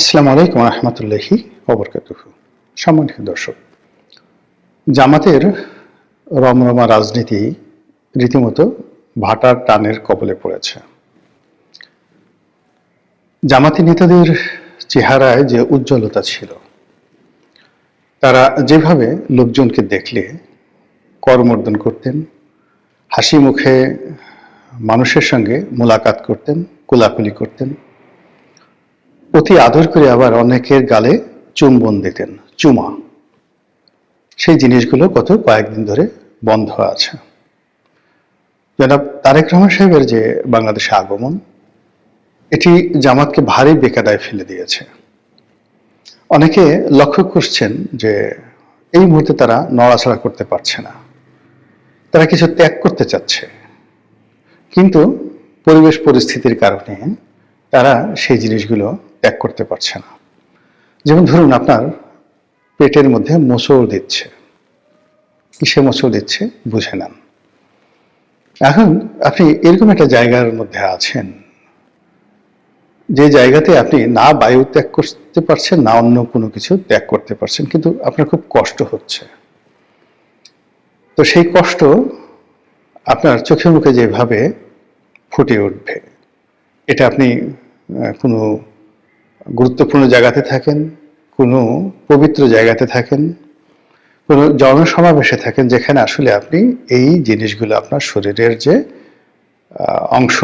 আসসালামু আলাইকুম রহমতুল্লাহি অবরকাতুহ সম্মানিত দর্শক, জামাতের রমরমা রাজনীতি রীতিমতো ভাটার টানের কবলে পড়েছে। জামাতি নেতাদের চেহারায় যে উজ্জ্বলতা ছিল, তারা যেভাবে লোকজনকে দেখলে করমর্দন করতেন হাসি মুখে মানুষের সঙ্গে মোলাকাত করতেন, কোলাকুলি করতেন অতি আদর করে আবার অনেকের গালে চুম্বন দিতেন, চুমা। সেই জিনিসগুলো গত কয়েকদিন ধরে বন্ধ আছে। জনাব তারেক রহমান সাহেবের যে বাংলাদেশে আগমন, এটি জামাতকে ভারী বেকাদায় ফেলে দিয়েছে। অনেকে লক্ষ্য করছেন যে এই মুহূর্তে তারা নড়াচড়া করতে পারছে না। তারা কিছু ত্যাগ করতে চাচ্ছে। কিন্তু পরিবেশ পরিস্থিতির কারণে তারা সেই জিনিসগুলো ত্যাগ করতে পারছে না। যেমন ধরুন আপনার পেটের মধ্যে মোচড় দিচ্ছে। কিসে মোচড় দিচ্ছে? বুঝে নেন। এখন আপনি এরকম একটা জায়গার মধ্যে আছেন, যে জায়গাতে আপনি না বায়ু ত্যাগ করতে পারছেন, না অন্য কোনো কিছু ত্যাগ করতে পারছেন, কিন্তু আপনার খুব কষ্ট হচ্ছে। তো সেই কষ্ট আপনার চোখে মুখে যেভাবে ফুটে উঠবে, এটা আপনি কোনো গুরুত্বপূর্ণ জায়গাতে থাকেন, কোনো পবিত্র জায়গাতে থাকেন, কোনো জনসমাবেশে থাকেন, যেখানে আসলে আপনি এই জিনিসগুলো আপনার শরীরের যে অংশ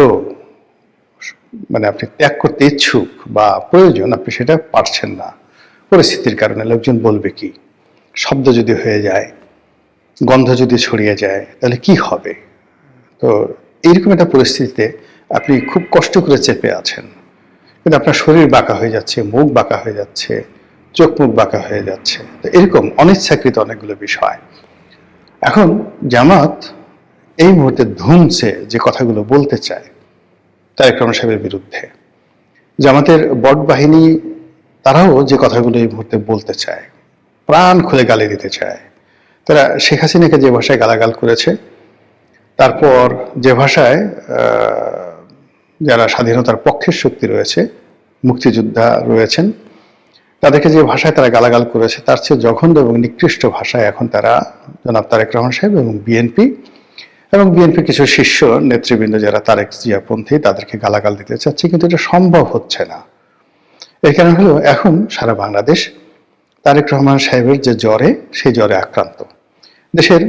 মানে আপনি ত্যাগ করতে ইচ্ছুক বা প্রয়োজন, আপনি সেটা পারছেন না। পরিস্থিতির কারণে লোকজন বলবে কি? শব্দ যদি হয়ে যায়, গন্ধ যদি ছড়িয়ে যায়, তাহলে কি হবে? তো এইরকম একটা পরিস্থিতিতে আপনি খুব কষ্ট করে চেপে আছেন। কিন্তু আপনার শরীর বাঁকা হয়ে যাচ্ছে, মুখ বাঁকা হয়ে যাচ্ছে, চোখ মুখ বাঁকা হয়ে যাচ্ছে। তো এরকম অনিচ্ছাকৃত অনেকগুলো বিষয়। এখন জামাত এই মুহূর্তে ধুমছে যে কথাগুলো বলতে চায় তারেক সাহেবের বিরুদ্ধে। জামাতের বট বাহিনী তারাও যে কথাগুলো এই মুহূর্তে বলতে চায়, প্রাণ খুলে গালি দিতে চায়। তারা শেখ হাসিনাকে যে ভাষায় গালাগাল করেছে, তারপর যে ভাষায় যারা স্বাধীনতার পক্ষের শক্তি রয়েছে, মুক্তিযোদ্ধা রয়েছেন, তাদেরকে যে ভাষায় তারা গালাগাল করেছে, তার চেয়ে জঘন্য এবং নিকৃষ্ট ভাষায় এখন তারা জনাব তারেক রহমান সাহেব এবং বিএনপি এবং বিএনপি কিছু শীর্ষ নেতৃবৃন্দ যারা তারেক জিয়াপন্থী, তাদেরকে গালাগাল দিতে চাচ্ছে, কিন্তু এটা সম্ভব হচ্ছে না। এর কারণ হলো এখন সারা বাংলাদেশ তারেক রহমান সাহেবের যে জ্বরে, সেই জ্বরে আক্রান্ত। দেশের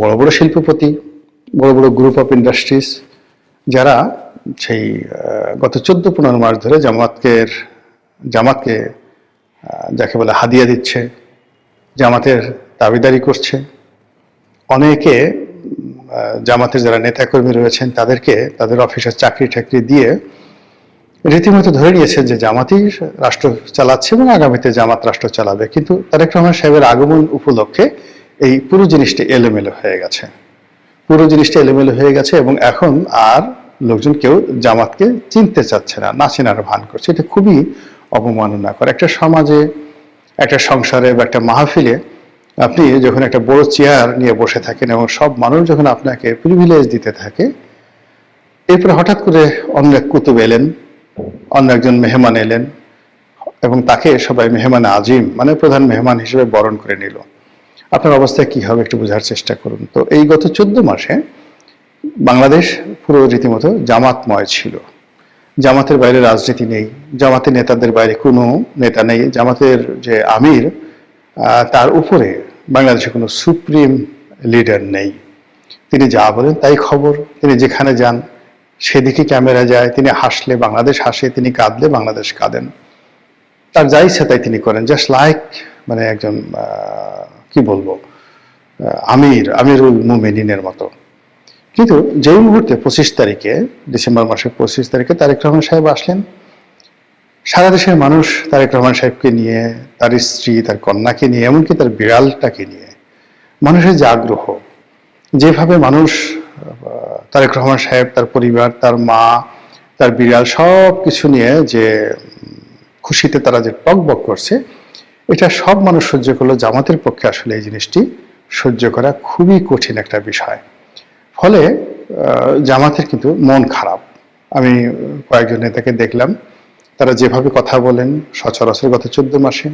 বড় বড় শিল্পপতি, বড় বড় গ্রুপ অফ ইন্ডাস্ট্রিজ যারা সেই গত চোদ্দ পনেরো মাস ধরে জামাতকের জামাতকে যাকে বলে হাদিয়া দিচ্ছে, জামাতের দাবিদারি করছে। অনেকে জামাতের যারা নেতাকর্মী রয়েছেন, তাদেরকে তাদের অফিসের চাকরি টাকরি দিয়ে রীতিমতো ধরে নিয়েছে যে জামাতই রাষ্ট্র চালাচ্ছে এবং আগামীতে জামাত রাষ্ট্র চালাবে। কিন্তু তারেক রহমান সাহেবের আগমন উপলক্ষে এই পুরো জিনিসটি এলোমেলো হয়ে গেছে। পুরো জিনিসটা এলোমেলো হয়ে গেছে এবং এখন আর লোকজন কেউ জামাতকে চিনতে চাচ্ছে না না চেনার ভান করছে। এটা খুবই অবমাননাকর একটা সমাজে, একটা সংসারে বা একটা মাহফিলে আপনি যখন একটা বড় চেয়ার নিয়ে বসে থাকেন এবং সব মানুষ যখন আপনাকে প্রিভিলেজ দিতে থাকে, এরপরে হঠাৎ করে অন্য এক কুতুব এলেন, অন্য একজন মেহমান এলেন এবং তাকে সবাই মেহমান আজিম মানে প্রধান মেহমান হিসেবে বরণ করে নিল। আপনার অবস্থা কি হবে একটু বোঝার চেষ্টা করুন। তো এই গত চোদ্দ মাসে বাংলাদেশ পুরো রীতিমতো জামাতময় ছিল। জামাতের বাইরে রাজনীতি নেই। জামাতের নেতাদের বাইরে কোনো নেতা নেই। জামাতের যে আমির তার উপরে বাংলাদেশে কোনো সুপ্রিম লিডার নেই। তিনি যা বলেন তাই খবর। তিনি যেখানে যান, সেদিকে ক্যামেরা যায়। তিনি হাসলে বাংলাদেশ হাসে, তিনি কাঁদলে বাংলাদেশ কাঁদেন। তার যা ইচ্ছা তাই তিনি করেন। জাস্ট লাইক মানে একজন কি বলব আমির, আমিরুল মুমিনিনের মতো। কিন্তু যেই মুহূর্তে পঁচিশ তারিখে, ডিসেম্বর মাসের পঁচিশ তারিখে তারেক রহমান সাহেব আসলেন, সারা দেশের মানুষ তারেক রহমান সাহেবকে নিয়ে, তার স্ত্রী, তার কন্যাকে নিয়ে, এমনকি তার বিড়ালটাকে নিয়ে মানুষের যে আগ্রহ, যেভাবে মানুষ তারেক রহমান সাহেব, তার পরিবার, তার মা, তার বিড়াল সব কিছু নিয়ে যে খুশিতে তারা যে টকবক করছে, এটা সব মানুষ সহ্য করল জামাতের পক্ষে আসলে এই জিনিসটি সহ্য করা খুবই কঠিন একটা বিষয়। ফলে জামাতের কিন্তু মন খারাপ। আমি কয়েকজন নেতাকে দেখলাম, তারা যেভাবে কথা বলেন, সচরাচর গত চোদ্দ মাসে,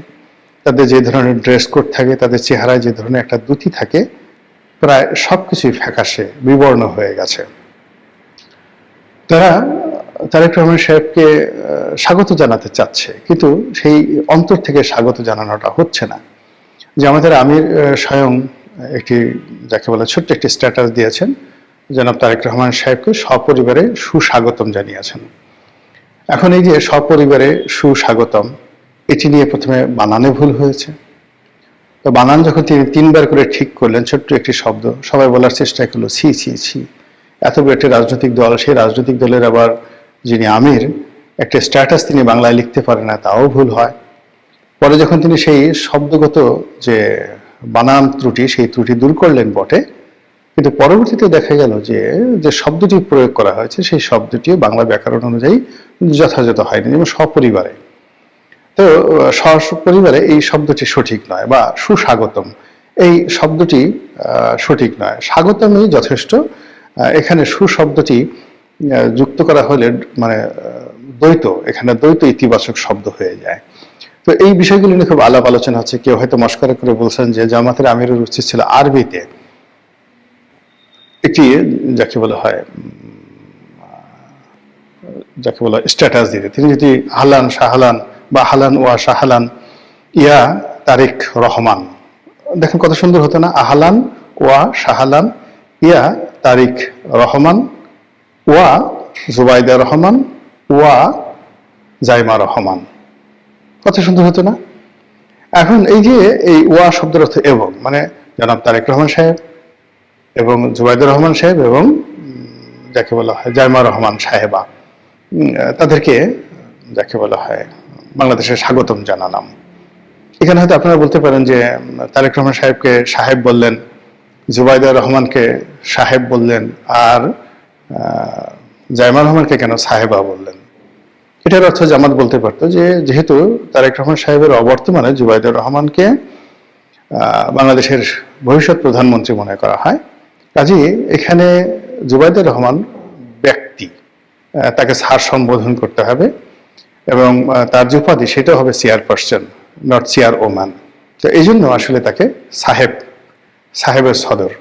তাদের যে ধরনের ড্রেস কোড থাকে, তাদের চেহারায় যে ধরনের একটা দ্যুতি থাকে, প্রায় সবকিছুই ফ্যাকাশে, বিবর্ণ হয়ে গেছে। তারা, তারেক রহমান সাহেবকে স্বাগত জানাতে চাচ্ছে, কিন্তু সেই অন্তর থেকে স্বাগত জানানোটা হচ্ছে না। যে আমাদের আমির স্বয়ং একটি, যাকে বলে ছোট্ট একটি স্ট্যাটাস দিয়েছেন জনাব তারেক রহমান সাহেবকে সপরিবারে সুস্বাগতম জানিয়েছেন। এখন এই যে সপরিবারে সুস্বাগতম, এটি নিয়ে প্রথমে বানানে ভুল হয়েছে। তো বানান যখন তিনি তিনবার করে ঠিক করলেন, ছোট্ট একটি শব্দ, সবাই বলার চেষ্টা করল, ছি ছি ছি। এত বড় একটি রাজনৈতিক দল, সেই রাজনৈতিক দলের আবার যিনি আমির, একটা স্ট্যাটাস তিনি বাংলায় লিখতে পারেন না, তাও ভুল হয়। পরে যখন তিনি সেই শব্দগত যে বানান ত্রুটি, সেই ত্রুটি দূর করলেন বটে কিন্তু পরবর্তীতে দেখা গেল যে যে শব্দটি প্রয়োগ করা হয়েছে, সেই শব্দটিও বাংলা ব্যাকরণ অনুযায়ী যথাযথ হয়নি যেমন সপরিবারে। তো, সপরিবারে এই শব্দটি সঠিক নয় বা সুস্বাগতম। এই শব্দটি সঠিক নয়। স্বাগতমই যথেষ্ট। এখানে সুশব্দটি যুক্ত করা হলে মানে দ্বৈত। এখানে দ্বৈত ইতিবাচক শব্দ হয়ে যায়। তো এই বিষয়গুলো নিয়ে খুব আলাপ আলোচনা হচ্ছে। কেউ হয়তো মস্করা করে বলছেন যে জামাতের আমিরের উচিত ছিল আরবিতে। একটি যাকে বলা হয়, যাকে বলা স্ট্যাটাস দিতে। তিনি যদি হালান শাহালান বা হালান ওয়া শাহালান, ইয়া তারিক রহমান। দেখেন কত সুন্দর হতো না? আহালান ওয়া শাহালান, ইয়া তারিক রহমান, ওয়া জুবাইদা রহমান, ওয়া জাইমা রহমান। কত সুন্দর হতো না? এখন এই যে এই ওয়া শব্দের অর্থ এবং মানে জনাব তারেক রহমান সাহেব এবং জুবাইদুর রহমান সাহেব এবং যাকে বলা হয় জাইমা রহমান সাহেবা তাদেরকে, যাকে বলা হয় বাংলাদেশের স্বাগতম জানালাম। এখানে হয়তো আপনারা বলতে পারেন যে, তারেক রহমান সাহেবকে সাহেব বললেন, জুবাইদুর রহমানকে সাহেব বললেন, আর জাইমা রহমানকে কেন সাহেবা বললেন? এটার অর্থ জামাত বলতে পারতো যে, যেহেতু তারেক রহমান সাহেবের অবর্তমানে জুবাইদুর রহমানকে বাংলাদেশের ভবিষ্যৎ প্রধানমন্ত্রী মনে করা হয় কাজে, এখানে জুবাইদুর রহমান ব্যক্তি তাকে স্যার সম্বোধন করতে হবে এবং তার যে উপাধি সেটা হবে চেয়ারপারসন, নট চেয়ার ওমান তো এই জন্য আসলে তাকে সাহেব, সাহেবের সদর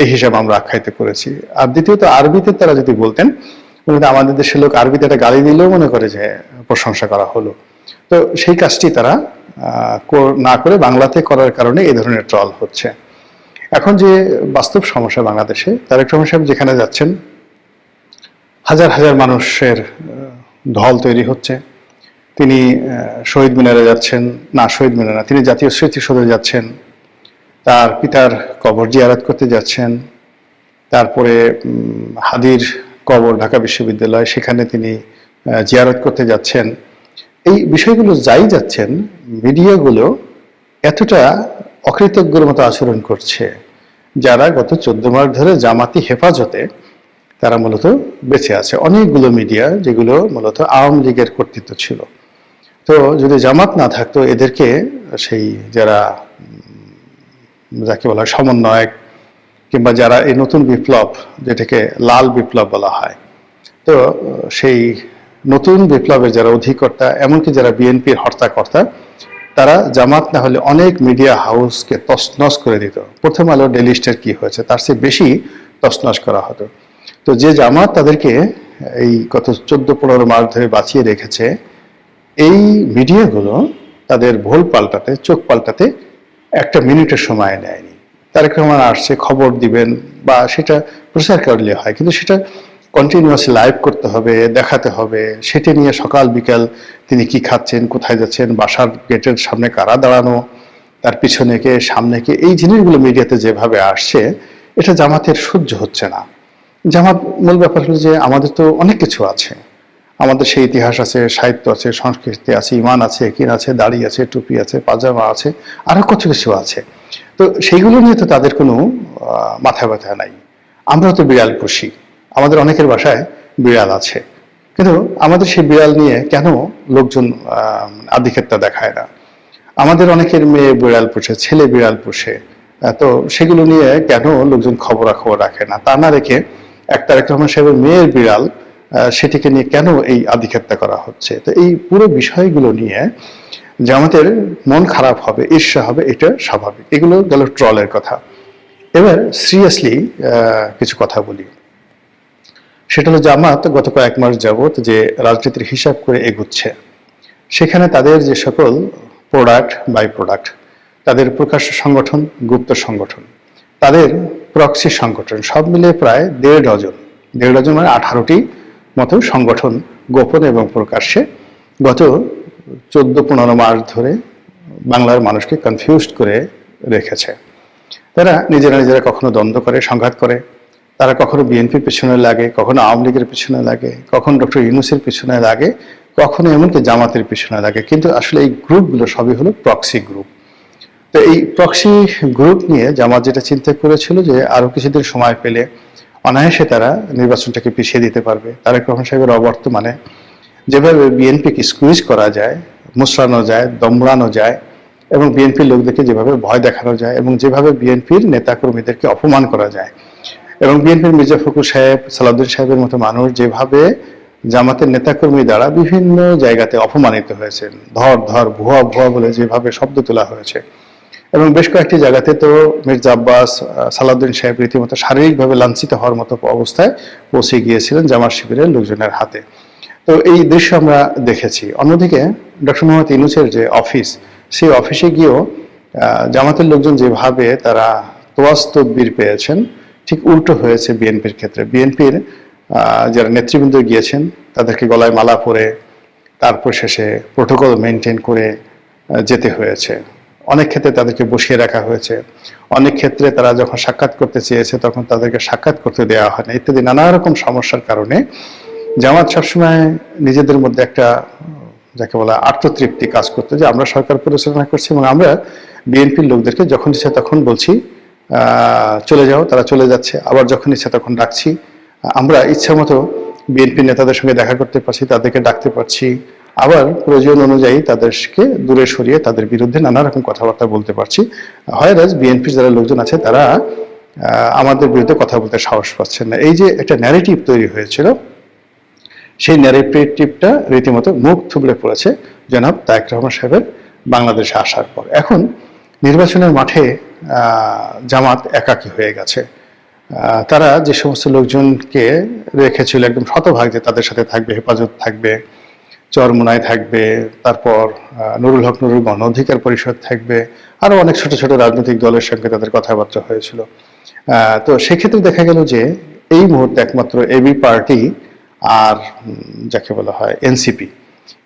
এই হিসাবে আমরা আখ্যায়িত করেছি। আর দ্বিতীয়ত, আরবিতে তারা যদি বলতেন আমাদের দেশের লোক আরবিতে একটা গালি দিলেও মনে করে যে প্রশংসা করা হলো। তো সেই কাজটি তারা না করে বাংলাতে করার কারণে এই ধরনের ট্রল হচ্ছে। এখন যে বাস্তব সমস্যা বাংলাদেশে, তারেক রহমান সাহেব যেখানে যাচ্ছেন, হাজার হাজার মানুষের ঢল তৈরি হচ্ছে। তিনি শহীদ মিনারে যাচ্ছেন, না শহীদ মিনারে তিনি জাতীয় স্মৃতিসৌধে যাচ্ছেন। তার পিতার কবর জিয়ারত করতে যাচ্ছেন। তারপরে হাদির কবর ঢাকা বিশ্ববিদ্যালয়, সেখানে তিনি জিয়ারত করতে যাচ্ছেন। এই বিষয়গুলো যাই যাচ্ছেন, মিডিয়াগুলো এতটা অকৃতজ্ঞর মতো আচরণ করছে। যারা গত চোদ্দ মাস ধরে জামাতি হেফাজতে, তারা মূলত বেঁচে আছে। অনেকগুলো মিডিয়া যেগুলো মূলত আওয়ামী লীগের কর্তৃত্ব ছিল। তো যদি জামাত না থাকতো, এদেরকে সেই যারা যাকে বলা হয় সমন্বয়ক কিংবা যারা এই নতুন বিপ্লব, যেটাকে লাল বিপ্লব বলা হয়, তো, সেই নতুন বিপ্লবের যারা অধিকর্তা, এমনকি যারা বিএনপির হর্তাকর্তা তারা জামাত না হলে অনেক মিডিয়া হাউসকে তছনছ করে দিত। প্রথম আলো ডেলি স্টার কি হয়েছে? তার চেয়ে বেশি তছনছ করা হতো। তো যে জামাত তাদেরকে এই গত চোদ্দ পনেরো মাস ধরে বাঁচিয়ে রেখেছে, এই মিডিয়াগুলো তাদের ভুল পাল্টাতে, চোখ পাল্টাতে একটা মিনিটের সময় নেয়নি। তারেক রহমান আসছে, খবর দিবেন বা সেটা প্রচার করলে হয়, কিন্তু সেটা কন্টিনিউয়াসলি লাইভ করতে হবে, দেখাতে হবে, সেটা নিয়ে সকাল, বিকাল তিনি কি খাচ্ছেন, কোথায় যাচ্ছেন, বাসার গেটের সামনে কারা দাঁড়ানো, তার পিছনে কে, সামনে কে, এই জিনিসগুলো মিডিয়াতে যেভাবে আসছে, এটা জামাতের সহ্য হচ্ছে না। জামাত মূল ব্যাপার হলো যে আমাদের তো অনেক কিছু আছে। আমাদের সেই ইতিহাস আছে, সাহিত্য আছে, সংস্কৃতি আছে, ইমান আছে, একিন আছে, দাড়ি আছে, টুপি আছে, পাজামা আছে, আরও কত কিছু আছে। তো সেইগুলো নিয়ে তো তাদের কোনো মাথা ব্যথা নাই। আমরা তো বিড়াল পুষি আমাদের অনেকের বাসায় বিড়াল আছে। কিন্তু আমাদের সেই বিড়াল নিয়ে কেন লোকজন আধিক্ষেত্তা দেখায় না? আমাদের অনেকের মেয়ে বিড়াল পোষে, ছেলে বিড়াল পোষে তো সেগুলো নিয়ে কেন লোকজন খবরাখবর রাখে না? তা না রেখে এক তারেক রহমান সাহেবের মেয়ের বিড়াল সেটিকে নিয়ে কেন এই আধিক্ষেপটা করা হচ্ছে? তো এই পুরো বিষয়গুলো নিয়ে যে আমাদের মন খারাপ হবে, ঈর্ষা হবে, এটা স্বাভাবিক। এগুলো গেল ট্রলের কথা। এবার সিরিয়াসলি কিছু কথা বলি। সেটা হলো জামাত গত কয়েক মাস যাবত যে রাজনীতির হিসাব করে এগুচ্ছে। সেখানে তাদের যে সকল প্রোডাক্ট বাই প্রোডাক্ট তাদের প্রকাশ্য সংগঠন, গুপ্ত সংগঠন, তাদের প্রক্সি সংগঠন, সব মিলে প্রায় দেড় ডজন। দেড় ডজন মানে আঠারোটি মতো সংগঠন গোপন এবং প্রকাশ্যে গত চোদ্দ পনেরো মাস ধরে বাংলার মানুষকে কনফিউজড করে রেখেছে। তারা নিজেরা নিজেরা কখনো দ্বন্দ্ব করে, সংঘাত করে তারা কখনো বিএনপির পেছনে লাগে, কখনো আওয়ামী লীগের পিছনে লাগে, কখনো ডক্টর ইউনুসের পিছনে লাগে, কখনো এমনকি জামাতের পিছনে লাগে। কিন্তু আসলে এই গ্রুপগুলো সবই হলো প্রক্সি গ্রুপ তো এই প্রক্সি গ্রুপ নিয়ে জামাত যেটা চিন্তা করেছিল যে আরও কিছুদিন সময় পেলে অনায়াসে তারা নির্বাচনটাকে পিছিয়ে দিতে পারবে। তারেক রহমান সাহেবের অবর্তমানে যেভাবে বিএনপিকে স্কুইজ করা যায়, মুসরানো যায়, দমড়ানো যায়, এবং বিএনপির লোকদেরকে যেভাবে ভয় দেখানো যায়, এবং যেভাবে বিএনপির নেতাকর্মীদেরকে অপমান করা যায় এবং বিএনপির মির্জা ফখরুল সাহেব, সালাউদ্দিন সাহেবের মতো মানুষ যেভাবে জামাতের নেতাকর্মী দ্বারা বিভিন্ন জায়গাতে অপমানিত হয়েছেন, ধর ধর, ভুয়া ভুয়া বলে যেভাবে শব্দ তোলা হয়েছে। এবং বেশ কয়েকটি জায়গাতে তো মির্জা আব্বাস, সালাউদ্দিন সাহেব রীতিমতো শারীরিকভাবে লাঞ্ছিত হওয়ার মতো অবস্থায় পৌঁছে গিয়েছিলেন জামাত শিবিরের লোকজনের হাতে। তো এই দৃশ্য আমরা দেখেছি। অন্যদিকে ডক্টর মোহাম্মদ ইনুসের যে অফিস, সেই অফিসে গিয়েও জামাতের লোকজন যেভাবে তারা তোয়াজ তদবির পেয়েছেন ঠিক উল্টো হয়েছে বিএনপির ক্ষেত্রে। বিএনপির যারা নেতৃবৃন্দ গিয়েছেন, তাদেরকে গলায় মালা পরে তারপর শেষে প্রোটোকল মেনটেন করে যেতে হয়েছে। অনেক ক্ষেত্রে তাদেরকে বসিয়ে রাখা হয়েছে। অনেক ক্ষেত্রে তারা যখন সাক্ষাৎ করতে চেয়েছে, তখন তাদেরকে সাক্ষাৎ করতে দেওয়া হয় না। ইত্যাদি নানা রকম সমস্যার কারণে জামাত সবসময় নিজেদের মধ্যে একটা, যাকে বলা আত্মতৃপ্তি কাজ করতে যে আমরা সরকার পরিচালনা করছি এবং আমরা বিএনপির লোকদেরকে যখন ইচ্ছা তখন বলছি চলে যাও, তারা চলে যাচ্ছে। আবার যখন ইচ্ছা তখন ডাকছি। আমরা ইচ্ছা মতো বিএনপি নেতাদের সঙ্গে দেখা করতে পারছি, তাদেরকে ডাকতে পারছি। আবার প্রয়োজন অনুযায়ী তাদেরকে দূরে সরিয়ে তাদের বিরুদ্ধে নানা রকম কথাবার্তা বলতে পারছি। হয়রাজ বিএনপির যারা লোকজন আছে, তারা আমাদের বিরুদ্ধে কথা বলতে সাহস পাচ্ছেন না। এই যে একটা ন্যারেটিভ তৈরি হয়েছিল, সেই ন্যারেটিভটা রীতিমতো মুখ থুবড়ে পড়েছে জনাব তায়েক রহমান সাহেবের বাংলাদেশে আসার পর। এখন নির্বাচনের মাঠে জামাত একাকী হয়ে গেছে। তারা যে সমস্ত লোকজনকে রেখেছিল, একদম শতভাগ যে তাদের সাথে থাকবে, হেফাজত থাকবে চরমুনায় থাকবে, তারপর নুরুল হক, নুরুল গণ অধিকার পরিষদ থাকবে আরও অনেক ছোট ছোট রাজনৈতিক দলের সঙ্গে তাদের কথাবার্তা হয়েছিল। তো সেক্ষেত্রে দেখা গেল যে এই মুহূর্তে একমাত্র এবি পার্টি আর যাকে বলা হয় এনসিপি।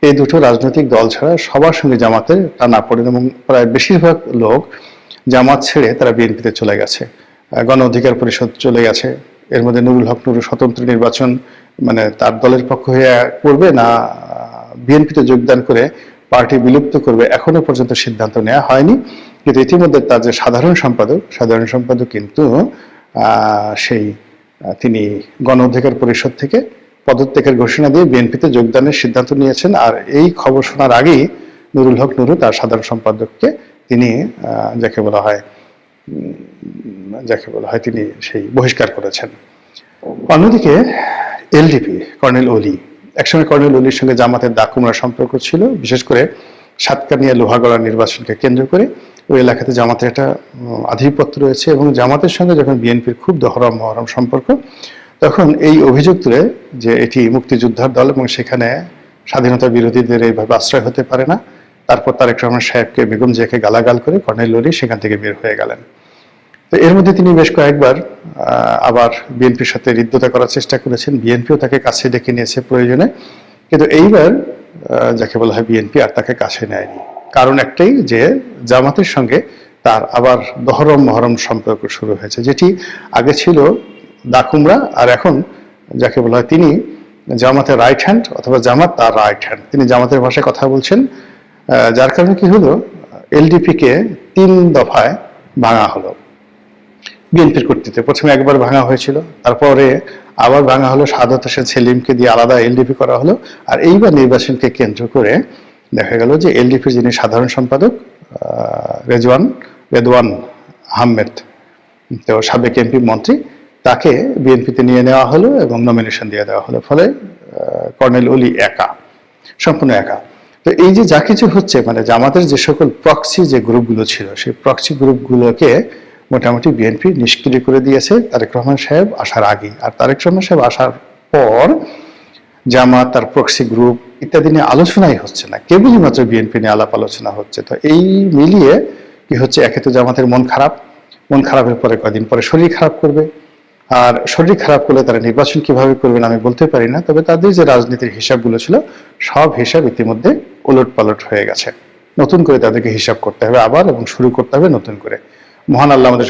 এই দুটো রাজনৈতিক দল ছাড়া সবার সঙ্গে জামাতের টানা পড়েন এবং প্রায় বেশিরভাগ লোক জামাত ছেড়ে তারা বিএনপিতে চলে গেছে। গণ অধিকার পরিষদ চলে গেছে। এর মধ্যে নুরুল হক, নুরুল স্বতন্ত্র নির্বাচন মানে তার দলের পক্ষ হয়ে করবে না বিএনপিতে যোগদান করে পার্টি বিলুপ্ত করবে এখনও পর্যন্ত সিদ্ধান্ত নেওয়া হয়নি। কিন্তু ইতিমধ্যে তার যে সাধারণ সম্পাদক সাধারণ সম্পাদক কিন্তু সেই তিনি গণ অধিকার পরিষদ থেকে পদত্যাগের ঘোষণা দিয়ে বিএনপিতে যোগদানের সিদ্ধান্ত নিয়েছেন। আর এই খবর শোনার আগেই নুরুল হক নুরু, তার সাধারণ সম্পাদককে তিনি যাকে বলা হয় যাকে বলা হয় তিনি সেই বহিষ্কার করেছেন। অন্যদিকে এলডিপি, কর্নেল ওলি একসময় কর্নেল ওলির সঙ্গে জামাতের দাকুমরা সম্পর্ক ছিল। বিশেষ করে সাতকানিয়া লোহাগড়া নির্বাচনকে কেন্দ্র করে ওই এলাকাতে জামাতের একটা আধিপত্য রয়েছে এবং জামাতের সঙ্গে যখন বিএনপির খুব দহরম মহরম সম্পর্ক তখন এই অভিযোগ তুলে যে এটি মুক্তিযোদ্ধার দল এবং সেখানে স্বাধীনতা বিরোধীদের এইভাবে আশ্রয় হতে পারে না। তারপর তারেক রহমান সাহেবকে, বেগম জিয়াকে গালাগাল করে কর্নেল ওলি সেখান থেকে বের হয়ে গেলেন। তো এর মধ্যে তিনি বেশ কয়েকবার আবার বিএনপির সাথে হৃদ্যতা করার চেষ্টা করেছেন। বিএনপিও তাকে কাছে ডেকে নিয়েছে প্রয়োজনে। কিন্তু এইবার যাকে বলা হয় বিএনপি আর তাকে কাছে নেয়নি। কারণ একটাই যে জামাতের সঙ্গে তার আবার দহরম মহরম সম্পর্ক শুরু হয়েছে, যেটি আগে ছিল দাকুমরা, আর এখন যাকে বলা হয় তিনি জামাতের রাইট হ্যান্ড অথবা জামাত তার রাইট হ্যান্ড তিনি জামাতের ভাষায় কথা বলছেন যার কারণে কি হলো? এলডিপি কে তিন দফায় ভাঙা হলো। বিএনপির কর্তৃত্বে প্রথমে একবার ভাঙা হয়েছিল, তারপরে আবার ভাঙা হলো, সাদত হোসেন সেলিমকে দিয়ে আলাদা এলডিপি করা হলো, আর এইবার নির্বাচনকে কেন্দ্র করে দেখা গেল যে এলডিপির যিনি সাধারণ সম্পাদক রেজওয়ান, রেদওয়ান আহমেদ, তো সাবেক এমপি মন্ত্রী তাকে বিএনপিতে নিয়ে নেওয়া হলো এবং নমিনেশন দিয়ে দেওয়া হলো। ফলে কর্নেল অলি একা, সম্পূর্ণ একা। তো এই যে যা কিছু হচ্ছে মানে জামাতের যে সকল প্রক্সি যে গ্রুপগুলো ছিল, সেই প্রক্সি গ্রুপগুলোকে মোটামুটি বিএনপি নিষ্ক্রিয় করে দিয়েছে তারেক রহমান সাহেব আসার আগেই। আর তারেক রহমান সাহেব আসার পর জামাত, তার প্রক্সি গ্রুপ ইত্যাদি নিয়ে আলোচনাই হচ্ছে না। কেবলই মাত্র বিএনপি নিয়ে আলাপ আলোচনা হচ্ছে। তো এই মিলিয়ে কি হচ্ছে? একে তো জামাতের মন খারাপ। মন খারাপের পরে কদিন পরে শরীর খারাপ করবে। আর শরীর খারাপ করলে তারা নির্বাচন কীভাবে করবেন আমি বলতে পারি না, তবে তাদের যে রাজনীতির হিসাবগুলো ছিল, সব হিসাব ইতিমধ্যে ওলট পালট হয়ে গেছে। নতুন করে তাদেরকে হিসাব করতে হবে আবার এবং শুরু করতে হবে নতুন করে। মহান আল্লাহ আমাদের